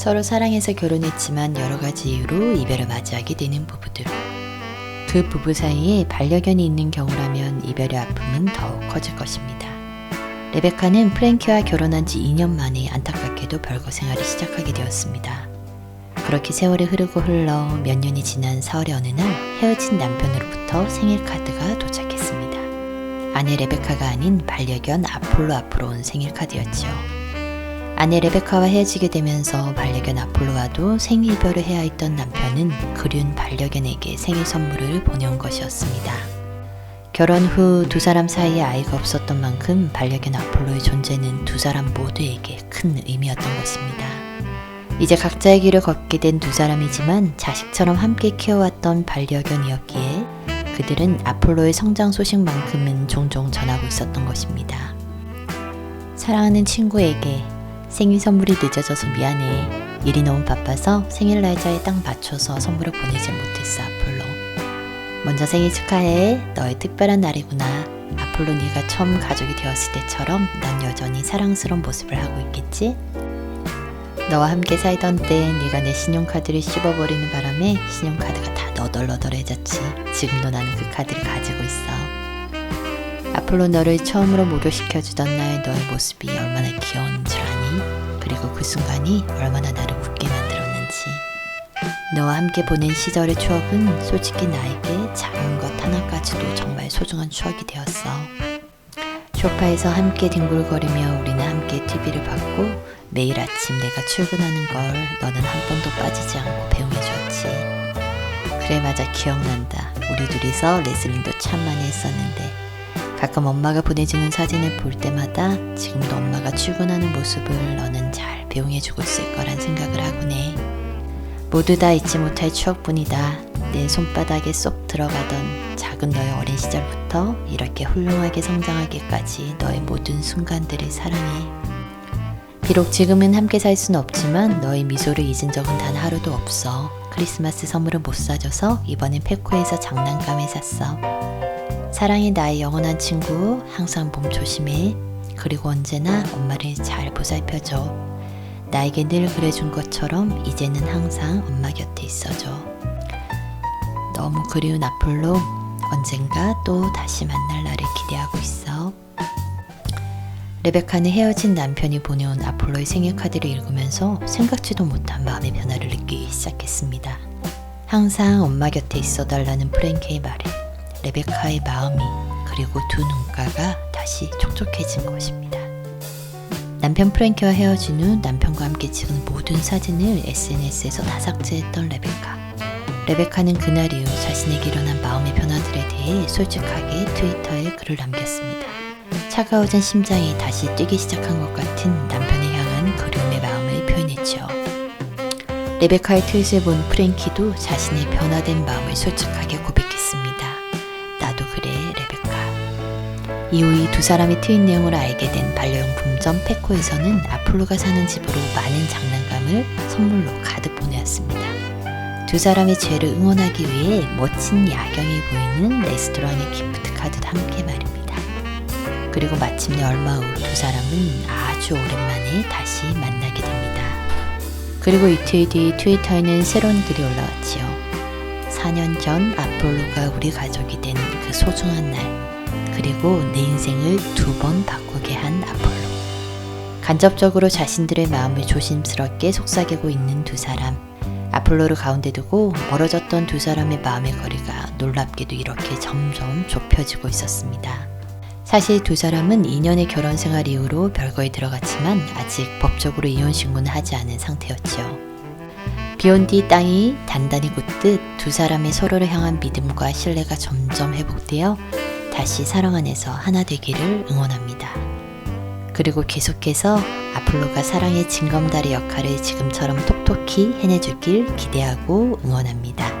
서로 사랑해서 결혼했지만 여러 가지 이유로 이별을 맞이하게 되는 부부들. 두 부부 사이에 반려견이 있는 경우라면 이별의 아픔은 더욱 커질 것입니다. 레베카는 프랭키와 결혼한 지 2년 만에 안타깝게도 별거 생활을 시작하게 되었습니다. 그렇게 세월이 흐르고 흘러 몇 년이 지난 4월의 어느 날 헤어진 남편으로부터 생일 카드가 도착했습니다. 아내 레베카가 아닌 반려견 아폴로 앞으로 온 생일 카드였지요. 아내 레베카와 헤어지게 되면서 반려견 아폴로와도 생일별을 해야 했던 남편은 그리운 반려견에게 생일 선물을 보내온 것이었습니다. 결혼 후 두 사람 사이에 아이가 없었던 만큼 반려견 아폴로의 존재는 두 사람 모두에게 큰 의미였던 것입니다. 이제 각자의 길을 걷게 된 두 사람이지만 자식처럼 함께 키워왔던 반려견이었기에 그들은 아폴로의 성장 소식만큼은 종종 전하고 있었던 것입니다. 사랑하는 친구에게 생일 선물이 늦어져서 미안해. 일이 너무 바빠서 생일 날짜에 딱 맞춰서 선물을 보내질 못했어, 아폴로. 먼저 생일 축하해. 너의 특별한 날이구나. 아폴로 네가 처음 가족이 되었을 때처럼 난 여전히 사랑스러운 모습을 하고 있겠지? 너와 함께 살던 때 네가 내 신용카드를 씹어버리는 바람에 신용카드가 다 너덜너덜해졌지. 지금도 나는 그 카드를 가지고 있어. 아폴로 너를 처음으로 목욕시켜주던 날 너의 모습이 얼마나 귀여운 줄아 니? 그리고 그 순간이 얼마나 나를 웃게 만들었는지. 너와 함께 보낸 시절의 추억은 솔직히 나에게 작은 것 하나까지도 정말 소중한 추억이 되었어. 소파에서 함께 뒹굴거리며 우리는 함께 TV를 봤고 매일 아침 내가 출근하는 걸 너는 한 번도 빠지지 않고 배웅해 주었지. 그래 맞아 기억난다. 우리 둘이서 레슬링도 참 많이 했었는데 가끔 엄마가 보내주는 사진을 볼 때마다 지금도 엄마가 출근하는 모습을 너는 잘 배웅해주고 있을 거란 생각을 하곤 해. 모두 다 잊지 못할 추억뿐이다. 내 손바닥에 쏙 들어가던 작은 너의 어린 시절부터 이렇게 훌륭하게 성장하기까지 너의 모든 순간들을 사랑해. 비록 지금은 함께 살 수는 없지만 너의 미소를 잊은 적은 단 하루도 없어. 크리스마스 선물을 못 사줘서 이번엔 페코에서 장난감을 샀어. 사랑해 나의 영원한 친구. 항상 몸 조심해. 그리고 언제나 엄마를 잘 보살펴줘. 나에게 늘 그래준 것처럼 이제는 항상 엄마 곁에 있어줘. 너무 그리운 아폴로 언젠가 또 다시 만날 날을 기대하고 있어. 레베카는 헤어진 남편이 보내온 아폴로의 생일 카드를 읽으면서 생각지도 못한 마음의 변화를 느끼기 시작했습니다. 항상 엄마 곁에 있어 달라는 프랭키의 말에 레베카의 마음이 그리고 두 눈가가 다시 촉촉해진 것입니다. 남편 프랭키와 헤어진 후 남편과 함께 찍은 모든 사진을 SNS에서 다 삭제했던 레베카. 레베카는 그날 이후 자신에게 일어난 마음의 변화들에 대해 솔직하게 트위터에 글을 남겼습니다. 차가워진 심장이 다시 뛰기 시작한 것 같은 남편에 향한 그리움의 마음을 표현했죠. 레베카의 트윗을 본 프랭키도 자신의 변화된 마음을 솔직하게 고백했습니다. 이후 이 두 사람의 트윗 내용을 알게 된 반려용품점 페코에서는 아폴로가 사는 집으로 많은 장난감을 선물로 가득 보내왔습니다. 두 사람의 죄를 응원하기 위해 멋진 야경이 보이는 레스토랑의 기프트 카드도 함께 말입니다. 그리고 마침내 얼마 후 두 사람은 아주 오랜만에 다시 만나게 됩니다. 그리고 이틀 뒤 트위터에는 새로운 글이 올라왔지요. 4년 전 아폴로가 우리 가족이 된 그 소중한 날, 그리고 내 인생을 두 번 바꾸게 한 아폴로. 간접적으로 자신들의 마음을 조심스럽게 속삭이고 있는 두 사람. 아폴로를 가운데 두고 멀어졌던 두 사람의 마음의 거리가 놀랍게도 이렇게 점점 좁혀지고 있었습니다. 사실 두 사람은 2년의 결혼 생활 이후로 별거에 들어갔지만 아직 법적으로 이혼 신고는 하지 않은 상태였죠. 비온 뒤 땅이 단단히 굳듯 두 사람의 서로를 향한 믿음과 신뢰가 점점 회복되어 다시 사랑 안에서 하나 되기를 응원합니다. 그리고 계속해서 아폴로가 사랑의 징검다리 역할을 지금처럼 톡톡히 해내주길 기대하고 응원합니다.